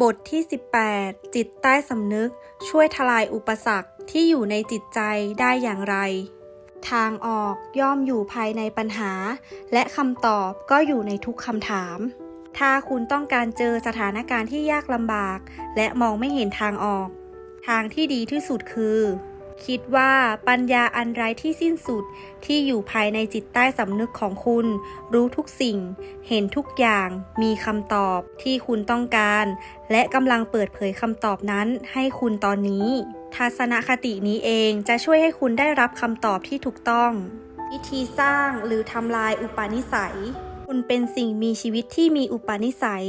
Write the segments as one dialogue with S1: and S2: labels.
S1: บทที่ 18 จิตใต้สำนึก ช่วยทลายอุปสรรคที่อยู่ในจิตใจได้อย่างไร ทางออกย่อมอยู่ภายในปัญหา และคำตอบก็อยู่ในทุกคำถาม ถ้าคุณต้องการเจอสถานการณ์ที่ยากลำบาก และมองไม่เห็นทางออก ทางที่ดีที่สุดคือ คิดว่าปัญญาอันไร้ที่สิ้นสุดที่อยู่ภายในจิตใต้สำนึกของคุณ รู้ทุกสิ่ง เห็นทุกอย่าง มีคำตอบที่คุณต้องการ และกำลังเปิดเผยคำตอบนั้นให้คุณตอนนี้ ทัศนคตินี้เองจะช่วยให้คุณได้รับคำตอบที่ถูกต้อง วิธีสร้างหรือทำลายอุปนิสัย คุณเป็นสิ่งมีชีวิตที่มีอุปนิสัย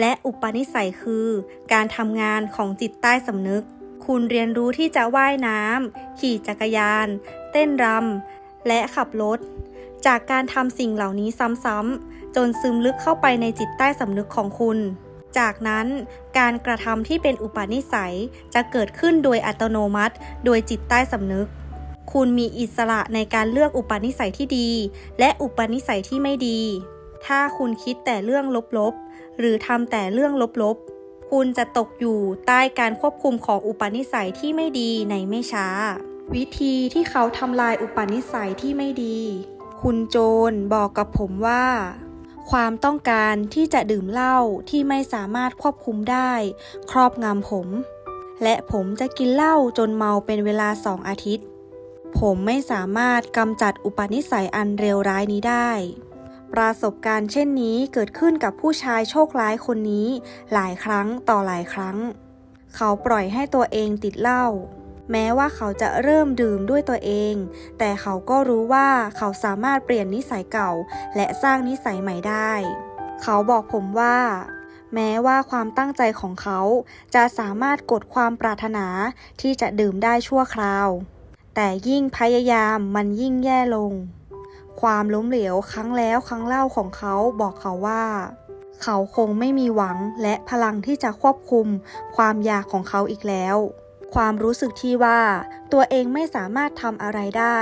S1: และอุปนิสัยคือ การทำงานของจิตใต้สำนึก คุณเรียนรู้ที่จะว่ายน้ำขี่จักรยาน เต้นรำและขับรถ จากการทำสิ่งเหล่านี้ซ้ำๆจนซึมลึกเข้าไปในจิตใต้สำนึกของคุณ จากนั้นการกระทำที่เป็นอุปนิสัยจะเกิดขึ้นโดยอัตโนมัติ โดยจิตใต้สำนึก คุณมีอิสระในการเลือกอุปนิสัยที่ดี และอุปนิสัยที่ไม่ดี ถ้าคุณคิดแต่เรื่องลบๆ หรือทำแต่เรื่องลบๆ คุณจะตกอยู่ใต้การควบคุมของอุปนิสัยที่ไม่ดีในไม่ช้า วิธีที่เขาทำลายอุปนิสัยที่ไม่ดี คุณโจนบอกกับผมว่า ความต้องการที่จะดื่มเหล้าที่ไม่สามารถควบคุมได้ ครอบงำผม และผมจะกินเหล้าจนเมาเป็นเวลาสองอาทิตย์ ผมไม่สามารถกำจัดอุปนิสัยอันเลวร้ายนี้ได้ ประสบการณ์เช่นนี้เกิดขึ้นกับผู้ชายโชคร้ายคนนี้ หลายครั้งต่อหลายครั้ง เขาปล่อยให้ตัวเองติดเหล้าแม้ว่าเขาจะเริ่มดื่มด้วยตัวเอง แต่เขาก็รู้ว่าเขาสามารถเปลี่ยนนิสัยเก่า และสร้างนิสัยใหม่ได้ เขาบอกผมว่า แม้ว่าความตั้งใจของเขาจะสามารถกดความปรารถนาที่จะดื่มได้ชั่วคราว แต่ยิ่งพยายามมันยิ่งแย่ลง ความล้มเหลวครั้งแล้วครั้งเล่าของเขาบอกเขาว่า เขาคงไม่มีหวังและพลังที่จะควบคุมความอยากของเขาอีกแล้ว ความรู้สึกที่ว่าตัวเองไม่สามารถทำอะไรได้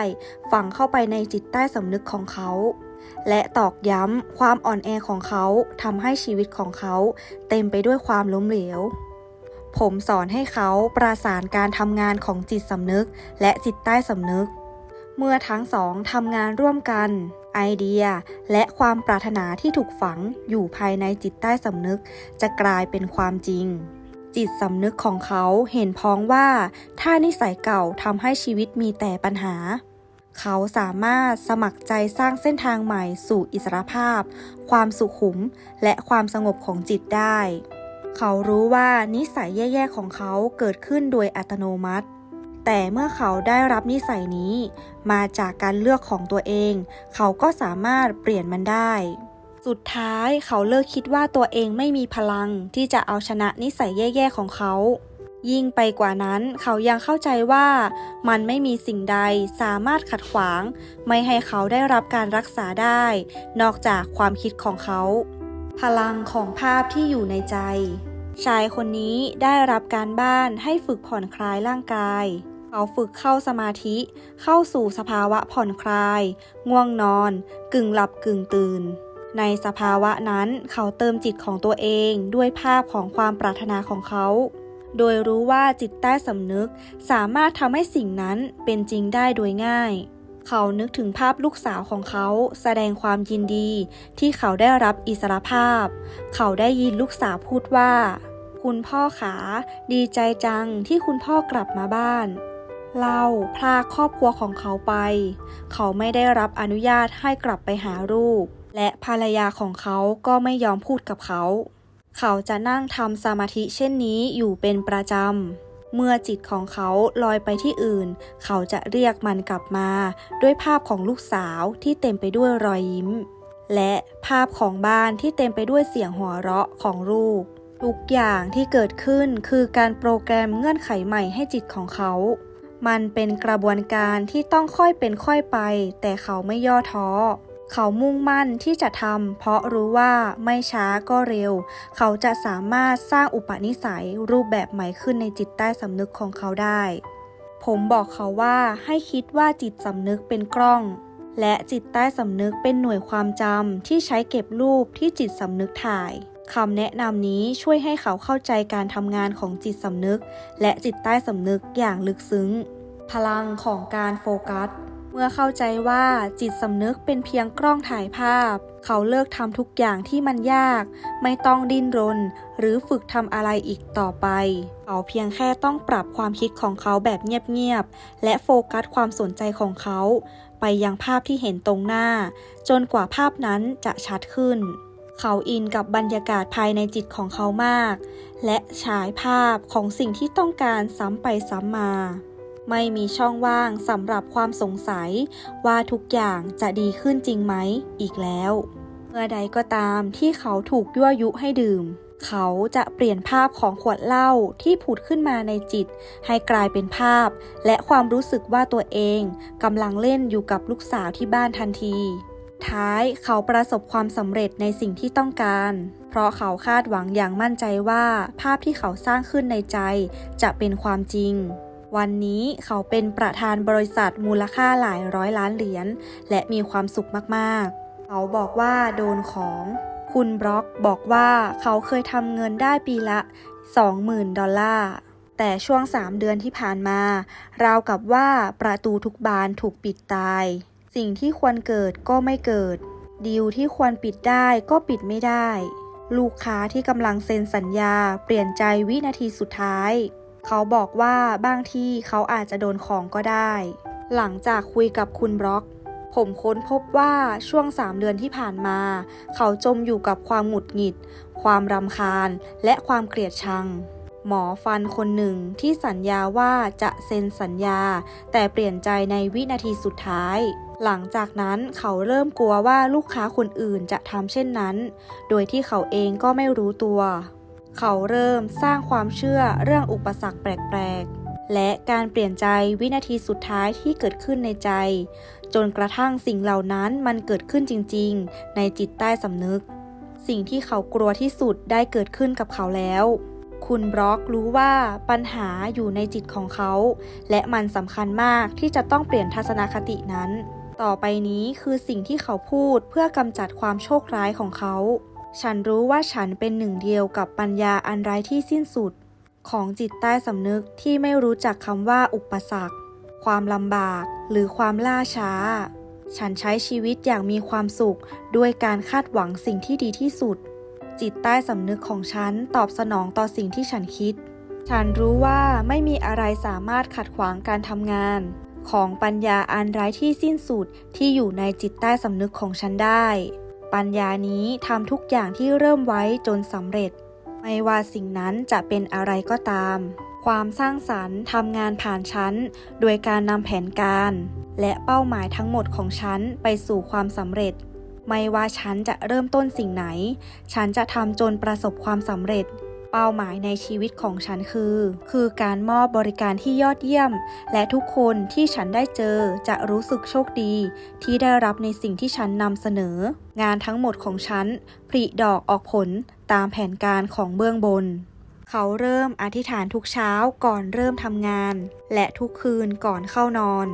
S1: ฝังเข้าไปในจิตใต้สำนึกของเขา และตอกย้ำความอ่อนแอของเขาทำให้ชีวิตของเขาเต็มไปด้วยความล้มเหลวผมสอนให้เขาประสานการทำงานของจิตสำนึกและจิตใต้สำนึก เมื่อทั้งสองทำงานร่วมกัน ไอเดียและความปรารถนาที่ถูกฝังอยู่ภายในจิตใต้สำนึก จะกลายเป็นความจริง จิตสำนึกของเขาเห็นพ้องว่า ถ้านิสัยเก่าทำให้ชีวิตมีแต่ปัญหา เขาสามารถสมัครใจสร้างเส้นทางใหม่สู่อิสรภาพ ความสุขุม และความสงบของจิตได้ เขารู้ว่านิสัยแย่ๆของเขาเกิดขึ้นโดยอัตโนมัติ แต่เมื่อเขาได้รับนิสัยนี้ มาจากการเลือกของตัวเอง เขาก็สามารถเปลี่ยนมันได้ สุดท้ายเขาเลิกคิดว่าตัวเองไม่มีพลังที่จะเอาชนะนิสัยแย่ๆของเขา ยิ่งไปกว่านั้นเขายังเข้าใจว่ามันไม่มีสิ่งใดสามารถขัดขวาง ไม่ให้เขาได้รับการรักษาได้ นอกจากความคิดของเขา พลังของภาพที่อยู่ในใจชายคนนี้ได้รับการบ้านให้ฝึกผ่อนคลายร่างกาย เขาฝึกเข้าสมาธิ เข้าสู่สภาวะผ่อนคลาย ง่วงนอน กึ่งหลับกึ่งตื่น ในสภาวะนั้นเขาเติมจิตของตัวเองด้วยภาพของความปรารถนาของเขา โดยรู้ว่าจิตใต้สำนึกสามารถทำให้สิ่งนั้นเป็นจริงได้โดยง่าย เขานึกถึงภาพลูกสาวของเขา แสดงความยินดีที่เขาได้รับอิสรภาพ เขาได้ยินลูกสาวพูดว่าคุณพ่อขา ดีใจจังที่คุณพ่อกลับมาบ้าน เล่าพาครอบครัวของเขาไป เขาไม่ได้รับอนุญาตให้กลับไปหาลูก และภรรยาของเขาก็ไม่ยอมพูดกับเขา เขาจะนั่งทำสมาธิเช่นนี้อยู่เป็นประจำ เมื่อจิตของเขาลอยไปที่อื่น เขาจะเรียกมันกลับมา ด้วยภาพของลูกสาวที่เต็มไปด้วยรอยยิ้ม และภาพของบ้านที่เต็มไปด้วยเสียงหัวเราะของลูก ทุกอย่างที่เกิดขึ้นคือการโปรแกรมเงื่อนไขใหม่ให้จิตของเขา มันเป็นกระบวนการที่ต้องค่อยเป็นค่อยไป แต่เขาไม่ย่อท้อ เขามุ่งมั่นที่จะทำเพราะรู้ว่าไม่ช้าก็เร็ว เขาจะสามารถสร้างอุปนิสัยรูปแบบใหม่ขึ้นในจิตใต้สำนึกของเขาได้ ผมบอกเขาว่าให้คิดว่าจิตสำนึกเป็นกล้อง และจิตใต้สำนึกเป็นหน่วยความจำที่ใช้เก็บรูปที่จิตสำนึกถ่าย คำแนะนำนี้ช่วยให้เขาเข้าใจการทำงานของจิตสำนึก และจิตใต้สำนึกอย่างลึกซึ้ง พลังของการโฟกัส เมื่อเข้าใจว่าจิตสำนึกเป็นเพียงกล้องถ่ายภาพ เขาเลิกทำทุกอย่างที่มันยาก ไม่ต้องดิ้นรน หรือฝึกทำอะไรอีกต่อไป เขาเพียงแค่ต้องปรับความคิดของเขาแบบเงียบๆ และโฟกัสความสนใจของเขา ไปยังภาพที่เห็นตรงหน้า จนกว่าภาพนั้นจะชัดขึ้น เขาอินกับบรรยากาศภายในจิตของเขามาก และฉายภาพของสิ่งที่ต้องการซ้ำไปซ้ำมา ไม่มีช่องว่างสำหรับความสงสัยว่าทุกอย่างจะดีขึ้นจริงไหมอีกแล้ว เมื่อใดก็ตามที่เขาถูกยั่วยุให้ดื่ม เขาจะเปลี่ยนภาพของขวดเหล้าที่ผุดขึ้นมาในจิต ให้กลายเป็นภาพ และความรู้สึกว่าตัวเองกำลังเล่นอยู่กับลูกสาวที่บ้านทันที ท้ายเขาประสบความสำเร็จในสิ่งที่ต้องการ เพราะเขาคาดหวังอย่างมั่นใจว่า ภาพที่เขาสร้างขึ้นในใจจะเป็นความจริง วันนี้เขาเป็นประธานบริษัทมูลค่าหลายร้อยล้านเหรียญและมีความสุขมากๆ เขาบอกว่าโดนของ คุณบล็อกบอกว่าเขาเคยทำเงินได้ปีละ 20,000 ดอลลาร์แต่ช่วง 3 เดือนที่ผ่านมา ราวกับว่าประตูทุกบานถูกปิดตาย สิ่งที่ควรเกิดก็ไม่เกิด ดีลที่ควรปิดได้ก็ปิดไม่ได้ ลูกค้าที่กำลังเซ็นสัญญาเปลี่ยนใจวินาทีสุดท้าย เขาบอกว่าบางที่เขาอาจจะโดนของก็ได้ หลังจากคุยกับคุณบล็อก ผมค้นพบว่าช่วง 3 เดือนที่ผ่านมา เขาจมอยู่กับความหงุดหงิด ความรำคาญ และความเกลียดชังหมอฟันคนหนึ่งที่สัญญาว่าจะเซ็นสัญญา แต่เปลี่ยนใจในวินาทีสุดท้าย หลังจากนั้นเขาเริ่มกลัวว่าลูกค้าคนอื่นจะทำเช่นนั้น โดยที่เขาเองก็ไม่รู้ตัว เขาเริ่มสร้างความเชื่อเรื่องอุปสรรคแปลกๆ และการเปลี่ยนใจวินาทีสุดท้ายที่เกิดขึ้นในใจ จนกระทั่งสิ่งเหล่านั้นมันเกิดขึ้นจริงๆ ในจิตใต้สำนึก สิ่งที่เขากลัวที่สุดได้เกิดขึ้นกับเขาแล้วคุณบล็อกรู้ว่าปัญหาอยู่ในจิตของเขา และมันสำคัญมากที่จะต้องเปลี่ยนทัศนคตินั้น ต่อไปนี้คือสิ่งที่เขาพูดเพื่อกำจัดความโชคร้ายของเขา ฉันรู้ว่าฉันเป็นหนึ่งเดียวกับปัญญาอันไร้ที่สิ้นสุด ของจิตใต้สำนึกที่ไม่รู้จักคำว่าอุปสรรค ความลำบาก หรือความล่าช้า ฉันใช้ชีวิตอย่างมีความสุขด้วยการคาดหวังสิ่งที่ดีที่สุด จิตใต้สำนึกของฉันตอบสนองต่อสิ่งที่ฉันคิด ฉันรู้ว่าไม่มีอะไรสามารถขัดขวางการทำงาน ของปัญญาอันไร้ที่สิ้นสุดที่อยู่ในจิตใต้สำนึกของฉันได้ ปัญญานี้ทำทุกอย่างที่เริ่มไว้จนสำเร็จ ไม่ว่าสิ่งนั้นจะเป็นอะไรก็ตาม ความสร้างสรรค์ทำงานผ่านฉัน โดยการนำแผนการ และเป้าหมายทั้งหมดของฉันไปสู่ความสำเร็จ ไม่ว่าฉันจะเริ่มต้นสิ่งไหน ฉันจะทำจนประสบความสำเร็จ เป้าหมายในชีวิตของฉันคือ คือการมอบบริการที่ยอดเยี่ยม และทุกคนที่ฉันได้เจอจะรู้สึกโชคดี ที่ได้รับในสิ่งที่ฉันนำเสนอ งานทั้งหมดของฉันผลิดอกออกผลตามแผนการของเบื้องบน เขาเริ่มอธิษฐานทุกเช้าก่อนเริ่มทำงาน และทุกคืนก่อนเข้านอน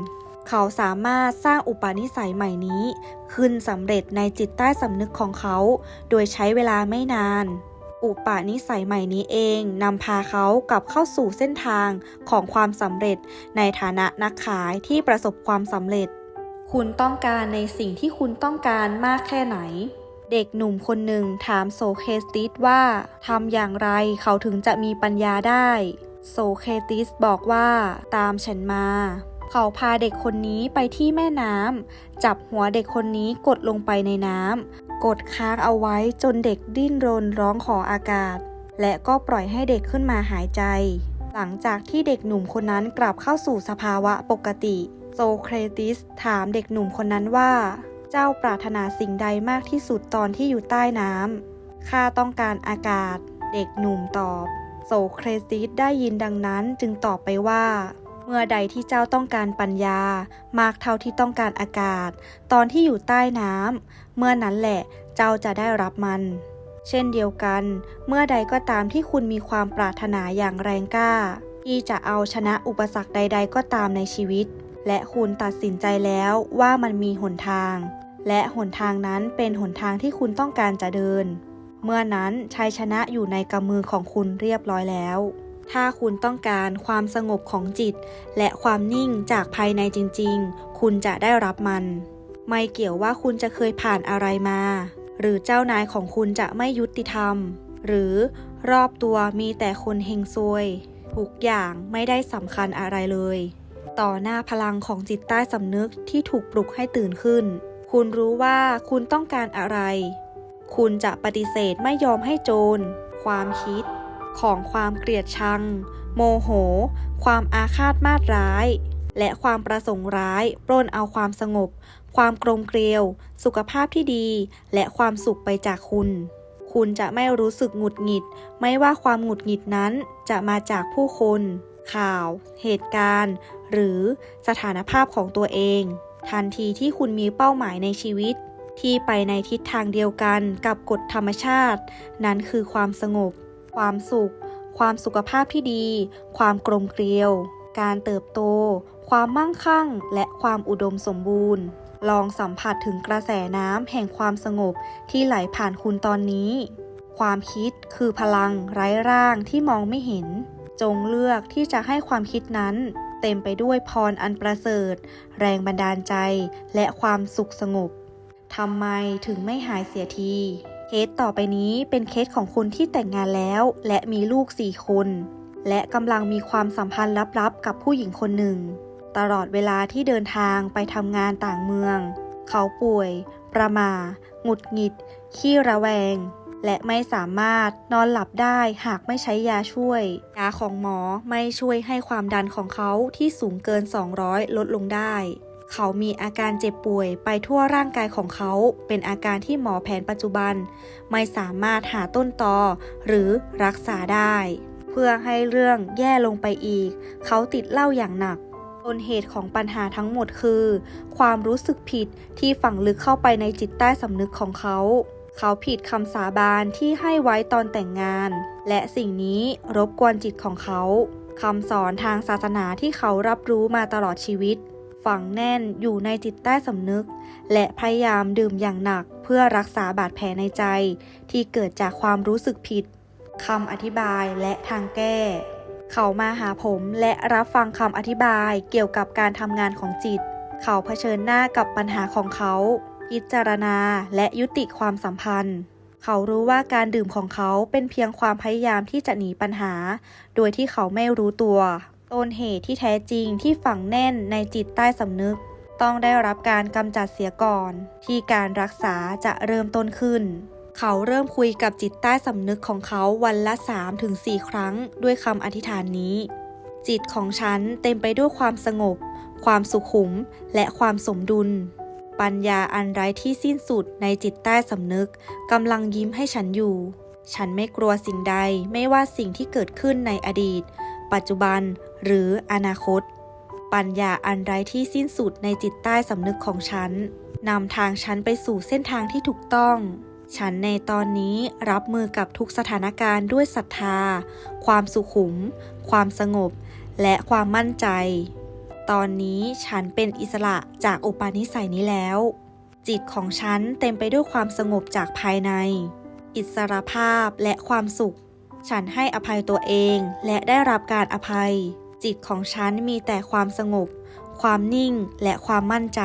S1: เขาสามารถสร้างอุปนิสัยใหม่นี้ ขึ้นสำเร็จในจิตใต้สำนึกของเขา โดยใช้เวลาไม่นาน อุปนิสัยใหม่นี้เองนำพาเขากลับเข้าสู่เส้นทางของความสำเร็จในฐานะนักขายที่ประสบความสำเร็จ คุณต้องการในสิ่งที่คุณต้องการมากแค่ไหน เด็กหนุ่มคนหนึ่งถามโซเคสติสว่าทำอย่างไรเขาถึงจะมีปัญญาได้ โซเคติสบอกว่าตามฉันมาเขาพาเด็กคนนี้ไปที่แม่น้ำ จับหัวเด็กคนนี้กดลงไปในน้ำ กดค้างเอาไว้จนเด็กดิ้นรนร้องขออากาศ และก็ปล่อยให้เด็กขึ้นมาหายใจ หลังจากที่เด็กหนุ่มคนนั้นกลับเข้าสู่สภาวะปกติ โซเครติสถามเด็กหนุ่มคนนั้นว่า เจ้าปรารถนาสิ่งใดมากที่สุดตอนที่อยู่ใต้น้ำข้าต้องการอากาศ เด็กหนุ่มตอบโซเครติสได้ยินดังนั้นจึงตอบไปว่า เมื่อใดที่เจ้าต้องการปัญญา มากเท่าที่ต้องการอากาศ ตอนที่อยู่ใต้น้ำ เมื่อนั้นแหละเจ้าจะได้รับมัน เช่นเดียวกัน เมื่อใดก็ตามที่คุณมีความปรารถนาอย่างแรงกล้า ที่จะเอาชนะอุปสรรคใด ๆ ก็ตามในชีวิต และคุณตัดสินใจแล้วว่ามันมีหนทาง และหนทางนั้นเป็นหนทางที่คุณต้องการจะเดิน เมื่อนั้นชัยชนะอยู่ในกำมือของคุณเรียบร้อยแล้วถ้าคุณต้องการความสงบของจิต และความนิ่งจากภายในจริง ๆ คุณจะได้รับมัน ไม่เกี่ยวว่าคุณจะเคยผ่านอะไรมา หรือเจ้านายของคุณจะไม่ยุติธรรม หรือรอบตัวมีแต่คนเฮงซวยทุกอย่างไม่ได้สำคัญอะไรเลย ต่อหน้าพลังของจิตใต้สำนึกที่ถูกปลุกให้ตื่นขึ้น คุณรู้ว่าคุณต้องการอะไร คุณจะปฏิเสธไม่ยอมให้โจร ความคิด ของความเกลียดชัง โมโห ความอาฆาตมาตร้าย และความประสงค์ร้าย ปล้นเอาความสงบ ความกลมเกลียว สุขภาพที่ดี และความสุขไปจากคุณ คุณจะไม่รู้สึกหงุดหงิด ไม่ว่าความหงุดหงิดนั้นจะมาจากผู้คน ข่าว เหตุการณ์ หรือสถานภาพของตัวเอง ทันทีที่คุณมีเป้าหมายในชีวิต ที่ไปในทิศทางเดียวกันกับกฎธรรมชาติ นั้นคือความสงบ ความสุข ความสุขภาพที่ดี ความกลมเกลียว การเติบโต ความมั่งคั่ง และความอุดมสมบูรณ์ ลองสัมผัสถึงกระแสน้ำแห่งความสงบที่ไหลผ่านคุณตอนนี้ ความคิดคือพลังไร้ร่างที่มองไม่เห็น จงเลือกที่จะให้ความคิดนั้น เต็มไปด้วยพรอันประเสริฐ แรงบันดาลใจ และความสุขสงบทำไมถึงไม่หายเสียที เคสต่อไปนี้เป็นเคสของคุณที่แต่งงานแล้ว และมีลูกสี่คน และกำลังมีความสัมพันธ์ลับๆกับผู้หญิงคนหนึ่ง ตลอดเวลาที่เดินทางไปทำงานต่างเมือง เขาป่วย ประมา หงุดหงิด ขี้ระแวง และไม่สามารถนอนหลับได้หากไม่ใช้ยาช่วย ยาของหมอไม่ช่วยให้ความดันของเขาที่สูงเกิน 200 ลดลงได้ เขามีอาการเจ็บป่วยไปทั่วร่างกายของเขา เป็นอาการที่หมอแผนปัจจุบัน ไม่สามารถหาต้นตอหรือรักษาได้ เพื่อให้เรื่องแย่ลงไปอีก เขาติดเหล้าอย่างหนัก ต้นเหตุของปัญหาทั้งหมดคือ ความรู้สึกผิดที่ฝังลึกเข้าไปในจิตใต้สำนึกของเขา เขาผิดคำสาบานที่ให้ไว้ตอนแต่งงาน และสิ่งนี้รบกวนจิตของเขาคำสอนทางศาสนาที่เขารับรู้มาตลอดชีวิต ฝังแน่นอยู่ในจิตใต้สำนึก และพยายามดื่มอย่างหนักเพื่อรักษาบาดแผลในใจ ที่เกิดจากความรู้สึกผิดคำอธิบายและทางแก้ เขามาหาผมและรับฟังคำอธิบายเกี่ยวกับการทำงานของจิต เขาเผชิญหน้ากับปัญหาของเขา พิจารณาและยุติความสัมพันธ์ เขารู้ว่าการดื่มของเขาเป็นเพียงความพยายามที่จะหนีปัญหา โดยที่เขาไม่รู้ตัวต้นเหตุที่แท้จริงที่ฝังแน่นในจิตใต้สำนึก ต้องได้รับการกำจัดเสียก่อน ที่การรักษาจะเริ่มต้นขึ้น เขาเริ่มคุยกับจิตใต้สำนึกของเขาวันละ 3-4 ครั้ง ด้วยคำอธิษฐานนี้ จิตของฉันเต็มไปด้วยความสงบ ความสุขุม และความสมดุล ปัญญาอันไร้ที่สิ้นสุดในจิตใต้สำนึกกำลังยิ้มให้ฉันอยู่ ฉันไม่กลัวสิ่งใดไม่ว่าสิ่งที่เกิดขึ้นในอดีต ปัจจุบันหรืออนาคต ปัญญาอันไร้ที่สิ้นสุดในจิตใต้สำนึกของฉันนำทางฉันไปสู่เส้นทางที่ถูกต้อง ฉันในตอนนี้รับมือกับทุกสถานการณ์ด้วยศรัทธา ความสุขุม ความสงบ และความมั่นใจ ตอนนี้ฉันเป็นอิสระจากอุปาณิสัยนี้แล้ว จิตของฉันเต็มไปด้วยความสงบจากภายใน อิสรภาพและความสุข ฉันให้อภัยตัวเองและได้รับการอภัย จิตของฉันมีแต่ความสงบ ความนิ่งและความมั่นใจ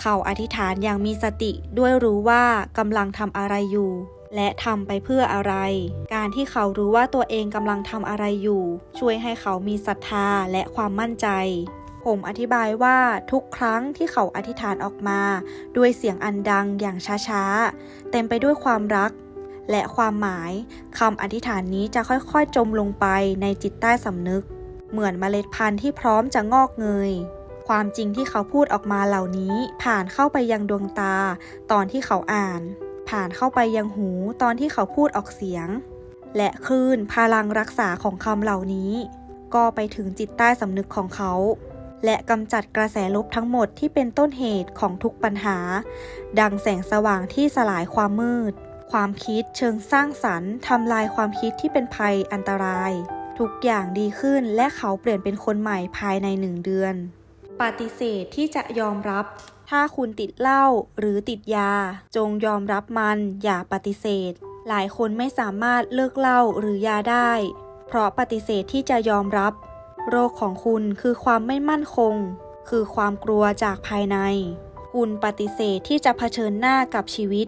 S1: เขาอธิษฐานอย่างมีสติด้วยรู้ว่ากำลังทำอะไรอยู่ และทำไปเพื่ออะไร การที่เขารู้ว่าตัวเองกำลังทำอะไรอยู่ ช่วยให้เขามีศรัทธาและความมั่นใจ ผมอธิบายว่าทุกครั้งที่เขาอธิษฐานออกมา ด้วยเสียงอันดังอย่างช้าๆ เต็มไปด้วยความรักและความหมายคำอธิษฐานนี้จะค่อยๆ จมลงไปในจิตใต้สำนึก เหมือนเมล็ดพันธุ์ที่พร้อมจะงอกเงย ความจริงที่เขาพูดออกมาเหล่านี้ ผ่านเข้าไปยังดวงตา ตอนที่เขาอ่าน ผ่านเข้าไปยังหูตอนที่เขาพูดออกเสียง และคลื่นพลังรักษาของคำเหล่านี้ ก็ไปถึงจิตใต้สำนึกของเขา และกำจัดกระแสลบทั้งหมดที่เป็นต้นเหตุของทุกปัญหา ดังแสงสว่างที่สลายความมืด ความคิดเชิงสร้างสรรค์ทำลายความคิดที่เป็นภัยอันตรายทุกอย่างดีขึ้นและเขาเปลี่ยนเป็นคนใหม่ภายในหนึ่งเดือน ปฏิเสธที่จะยอมรับ ถ้าคุณติดเหล้าหรือติดยา จงยอมรับมันอย่าปฏิเสธ หลายคนไม่สามารถเลิกเหล้าหรือยาได้ เพราะปฏิเสธที่จะยอมรับ โรคของคุณคือความไม่มั่นคง คือความกลัวจากภายใน คุณปฏิเสธที่จะเผชิญหน้ากับชีวิต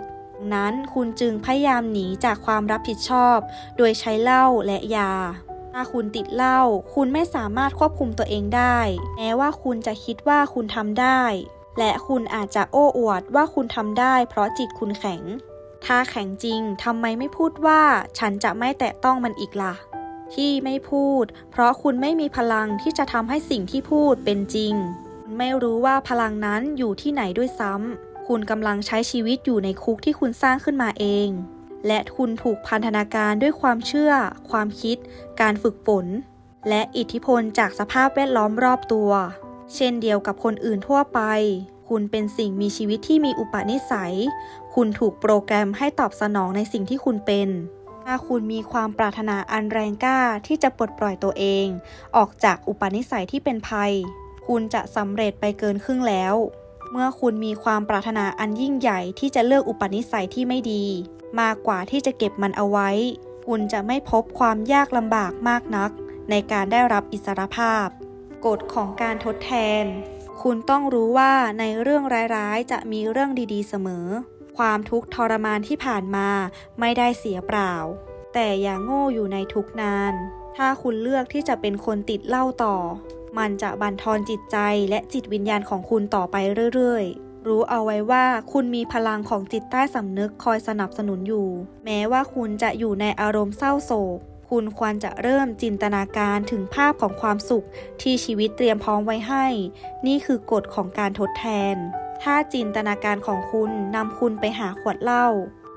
S1: นั้นคุณจึงพยายามหนีจากความรับผิดชอบ โดยใช้เหล้าและยา ถ้าคุณติดเหล้าคุณไม่สามารถควบคุมตัวเองได้ แม้ว่าคุณจะคิดว่าคุณทำได้ และคุณอาจจะโอ้อวดว่าคุณทำได้ เพราะจิตคุณแข็ง ถ้าแข็งจริงทำไมไม่พูดว่า ฉันจะไม่แตะต้องมันอีกล่ะ ที่ไม่พูด เพราะคุณไม่มีพลังที่จะทำให้สิ่งที่พูดเป็นจริง คุณไม่รู้ว่าพลังนั้นอยู่ที่ไหนด้วยซ้ำคุณกำลังใช้ชีวิตอยู่ในคุกที่คุณสร้างขึ้นมาเอง และคุณถูกพันธนาการด้วยความเชื่อ ความคิด การฝึกฝน และอิทธิพลจากสภาพแวดล้อมรอบตัว เช่นเดียวกับคนอื่นทั่วไป คุณเป็นสิ่งมีชีวิตที่มีอุปนิสัย คุณถูกโปรแกรมให้ตอบสนองในสิ่งที่คุณเป็นถ้าคุณมีความปรารถนาอันแรงกล้าที่จะปลดปล่อยตัวเอง ออกจากอุปนิสัยที่เป็นภัย คุณจะสำเร็จไปเกินครึ่งแล้ว เมื่อคุณมีความปรารถนาอันยิ่งใหญ่ที่จะเลิกอุปนิสัยที่ไม่ดี มากกว่าที่จะเก็บมันเอาไว้ คุณจะไม่พบความยากลำบากมากนัก ในการได้รับอิสรภาพ กฎของการทดแทน คุณต้องรู้ว่าในเรื่องร้ายๆ จะมีเรื่องดีๆ เสมอ ความทุกข์ทรมานที่ผ่านมาไม่ได้เสียเปล่า แต่อย่าโง่อยู่ในทุกนาน ถ้าคุณเลือกที่จะเป็นคนติดเหล้าต่อ มันจะบั่นทอนจิตใจและจิตวิญญาณของคุณต่อไปเรื่อยๆ รู้เอาไว้ว่าคุณมีพลังของจิตใต้สำนึกคอยสนับสนุนอยู่ แม้ว่าคุณจะอยู่ในอารมณ์เศร้าโศก คุณควรจะเริ่มจินตนาการถึงภาพของความสุขที่ชีวิตเตรียมพร้อมไว้ให้ นี่คือกฎของการทดแทน ถ้าจินตนาการของคุณนำคุณไปหาขวดเหล้า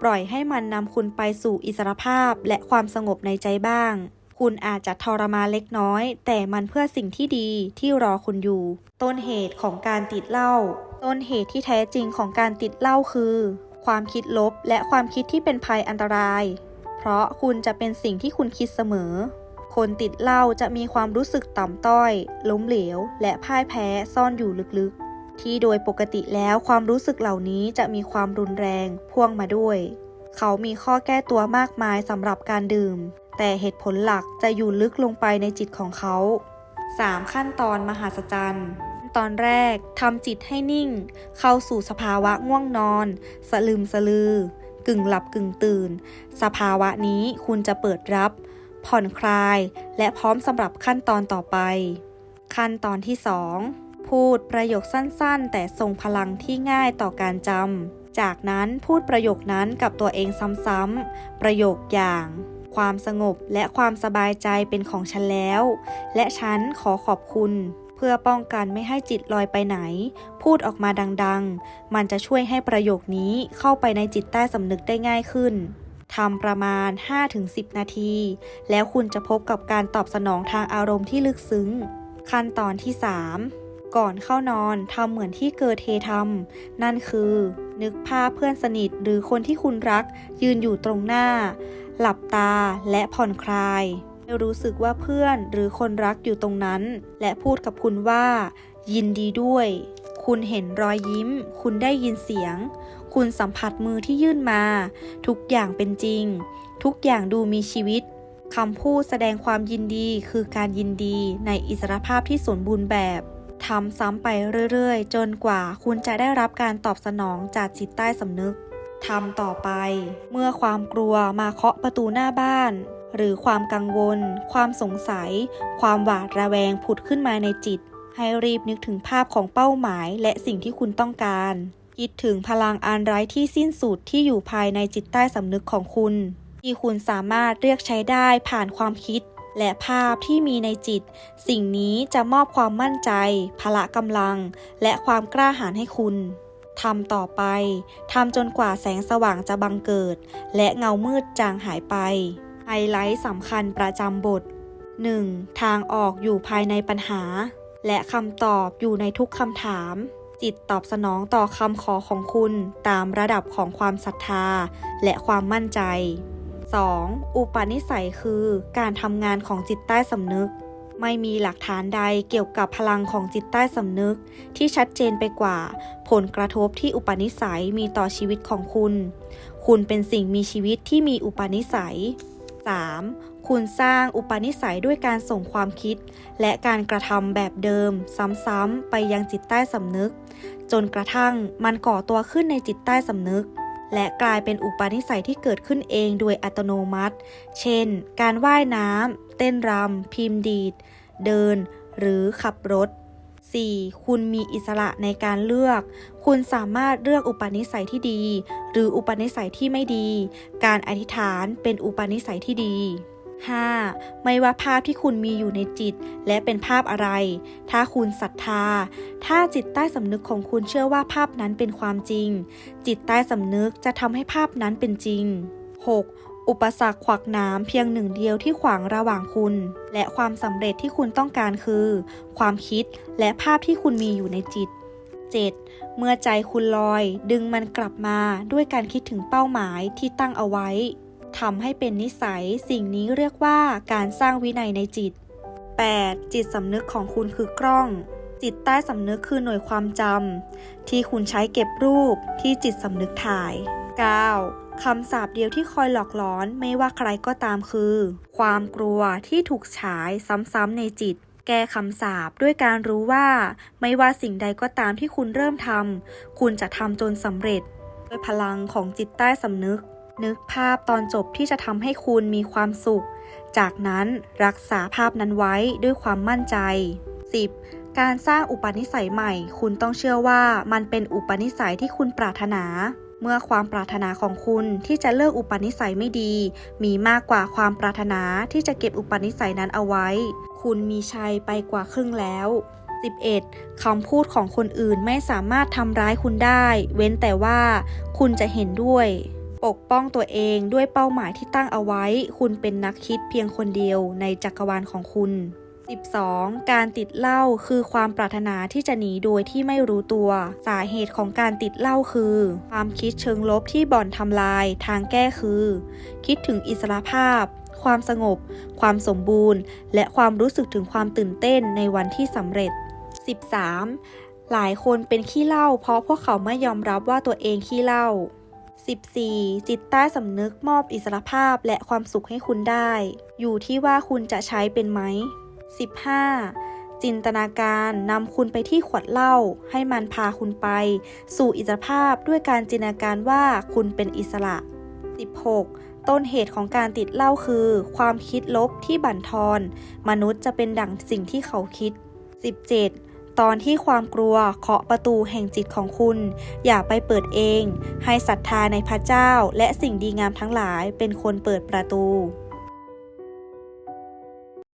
S1: ปล่อยให้มันนำคุณไปสู่อิสรภาพและความสงบในใจบ้างคุณอาจจะทรมานเล็กน้อย แต่มันเพื่อสิ่งที่ดีที่รอคุณอยู่ ต้นเหตุของการติดเหล้า ต้นเหตุที่แท้จริงของการติดเหล้าคือ ความคิดลบและความคิดที่เป็นภัยอันตราย เพราะคุณจะเป็นสิ่งที่คุณคิดเสมอ คนติดเหล้าจะมีความรู้สึกต่ำต้อย ล้มเหลว และพ่ายแพ้ซ่อนอยู่ลึกๆ ที่โดยปกติแล้วความรู้สึกเหล่านี้จะมีความรุนแรงพ่วงมาด้วย เขามีข้อแก้ตัวมากมายสำหรับการดื่ม แต่เหตุผลหลักจะอยู่ลึกลงไปในจิตของเขา 3 ขั้นตอนมหัศจรรย์ ตอนแรกทำจิตให้นิ่ง เข้าสู่สภาวะง่วงนอน สลืมสลือ กึ่งหลับกึ่งตื่น สภาวะนี้คุณจะเปิดรับ ผ่อนคลาย และพร้อมสำหรับขั้นตอนต่อไป ขั้นตอนที่ 2 พูดประโยคสั้นๆ แต่ทรงพลังที่ง่ายต่อการจำ จากนั้นพูดประโยคนั้นกับตัวเองซ้ำๆ ประโยคอย่างความสงบและความสบายใจเป็นของฉันแล้ว และฉันขอขอบคุณ เพื่อป้องกันไม่ให้จิตลอยไปไหน พูดออกมาดังๆ มันจะช่วยให้ประโยคนี้เข้าไปในจิตใต้สำนึกได้ง่ายขึ้นทำประมาณ 5-10 นาที แล้วคุณจะพบกับการตอบสนองทางอารมณ์ที่ลึกซึ้ง ขั้นตอนที่ 3 ก่อนเข้านอนทำเหมือนที่เกิดเททำนั่นคือ นึกภาพเพื่อนสนิทหรือคนที่คุณรักยืนอยู่ตรงหน้า หลับตาและผ่อนคลาย รู้สึกว่าเพื่อนหรือคนรักอยู่ตรงนั้น และพูดกับคุณว่า ยินดีด้วย คุณเห็นรอยยิ้ม คุณได้ยินเสียง คุณสัมผัสมือที่ยื่นมา ทุกอย่างเป็นจริง ทุกอย่างดูมีชีวิตคำพูดแสดงความยินดีคือการยินดีในอิสรภาพที่สมบูรณ์แบบทำซ้ำไปเรื่อยๆ จนกว่าคุณจะได้รับการตอบสนองจากจิตใต้สำนึกทำต่อไป เมื่อความกลัวมาเคาะประตูหน้าบ้าน หรือความกังวล ความสงสัย ความหวาดระแวงผุดขึ้นมาในจิต ให้รีบนึกถึงภาพของเป้าหมายและสิ่งที่คุณต้องการคิดถึงพลังอันไร้ที่สิ้นสุดที่อยู่ภายในจิตใต้สำนึกของคุณ ที่คุณสามารถเรียกใช้ได้ผ่านความคิด และภาพที่มีในจิต สิ่งนี้จะมอบความมั่นใจ พละกำลัง และความกล้าหาญให้คุณทำต่อไป ทำจนกว่าแสงสว่างจะบังเกิด และเงามืดจางหายไป ไฮไลท์สำคัญประจำบท 1. ทางออกอยู่ภายในปัญหา และคำตอบอยู่ในทุกคำถาม จิตตอบสนองต่อคำขอของคุณตามระดับของความศรัทธา และความมั่นใจ 2. อุปนิสัยคือการทำงานของจิตใต้สำนึก ไม่มีหลักฐานใดเกี่ยวกับพลังของจิตใต้สำนึก ที่ชัดเจนไปกว่า ผลกระทบที่อุปนิสัยมีต่อชีวิตของคุณ คุณเป็นสิ่งมีชีวิตที่มีอุปนิสัย 3. คุณสร้างอุปนิสัยด้วยการส่งความคิด และการกระทำแบบเดิม ซ้ำๆไปยังจิตใต้สำนึก จนกระทั่งมันก่อตัวขึ้นในจิตใต้สำนึก และกลายเป็นอุปนิสัยที่เกิดขึ้นเองโดยอัตโนมัติ เช่น การว่ายน้ำเต้นรำพิมพ์ดีด เดิน หรือขับรถ 4. คุณมีอิสระในการเลือก คุณสามารถเลือกอุปนิสัยที่ดี หรืออุปนิสัยที่ไม่ดี การอธิษฐานเป็นอุปนิสัยที่ดี 5. ไม่ว่าภาพที่คุณมีอยู่ในจิต และเป็นภาพอะไร ถ้าคุณศรัทธา ถ้าจิตใต้สำนึกของคุณเชื่อว่าภาพนั้นเป็นความจริง จิตใต้สำนึกจะทำให้ภาพนั้นเป็นจริง 6. อุปสรรคขวากน้ำเพียงหนึ่งเดียวที่ขวางระหว่างคุณ และความสำเร็จที่คุณต้องการคือ ความคิดและภาพที่คุณมีอยู่ในจิต 7. เมื่อใจคุณลอย ดึงมันกลับมาด้วยการคิดถึงเป้าหมายที่ตั้งเอาไว้ทำให้เป็นนิสัย สิ่งนี้เรียกว่าการสร้างวินัยในจิต 8. จิตสำนึกของคุณคือกล้อง จิตใต้สำนึกคือหน่วยความจำที่คุณใช้เก็บรูปที่จิตสำนึกถ่าย 9. คำสาปเดียวที่คอยหลอกหลอนไม่ว่าใครก็ตามคือ ความกลัวที่ถูกฉายซ้ำๆในจิต แก้คำสาปด้วยการรู้ว่า ไม่ว่าสิ่งใดก็ตามที่คุณเริ่มทำคุณจะทำจนสำเร็จด้วยพลังของจิตใต้สำนึก นึกภาพตอนจบที่จะทำให้คุณมีความสุข จากนั้นรักษาภาพนั้นไว้ด้วยความมั่นใจ 10. การสร้างอุปนิสัยใหม่ คุณต้องเชื่อว่ามันเป็นอุปนิสัยที่คุณปรารถนา เมื่อความปรารถนาของคุณที่จะเลิกอุปนิสัยไม่ดี มีมากกว่าความปรารถนาที่จะเก็บอุปนิสัยนั้นเอาไว้ คุณมีชัยไปกว่าครึ่งแล้ว 11. คำพูดของคนอื่นไม่สามารถทำร้ายคุณได้ เว้นแต่ว่าคุณจะเห็นด้วย ปกป้องตัวเองด้วยเป้าหมายที่ตั้งเอาไว้ คุณเป็นนักคิดเพียงคนเดียวในจักรวาลของคุณ 12. การติดเหล้าคือความปรารถนาที่จะหนีโดยที่ไม่รู้ตัว สาเหตุของการติดเหล้าคือ ความคิดเชิงลบที่บ่อนทำลาย ทางแก้คือ คิดถึงอิสรภาพ ความสงบ ความสมบูรณ์ และความรู้สึกถึงความตื่นเต้นในวันที่สำเร็จ 13. หลายคนเป็นขี้เหล้าเพราะพวกเขาไม่ยอมรับว่าตัวเองขี้เหล้า 14. จิตใต้สำนึกมอบอิสรภาพและความสุขให้คุณได้ อยู่ที่ว่าคุณจะใช้เป็นไหม 15. จินตนาการนำคุณไปที่ขวดเหล้าให้มันพาคุณไป สู่อิสรภาพด้วยการจินตนาการว่าคุณเป็นอิสระ 16. ต้นเหตุของการติดเหล้าคือ ความคิดลบที่บั่นทอน มนุษย์จะเป็นดั่งสิ่งที่เขาคิด 17. ตอนที่ความกลัวเคาะประตูแห่งจิตของคุณ อย่าไปเปิดเอง ให้ศรัทธาในพระเจ้าและสิ่งดีงามทั้งหลายเป็นคนเปิดประตู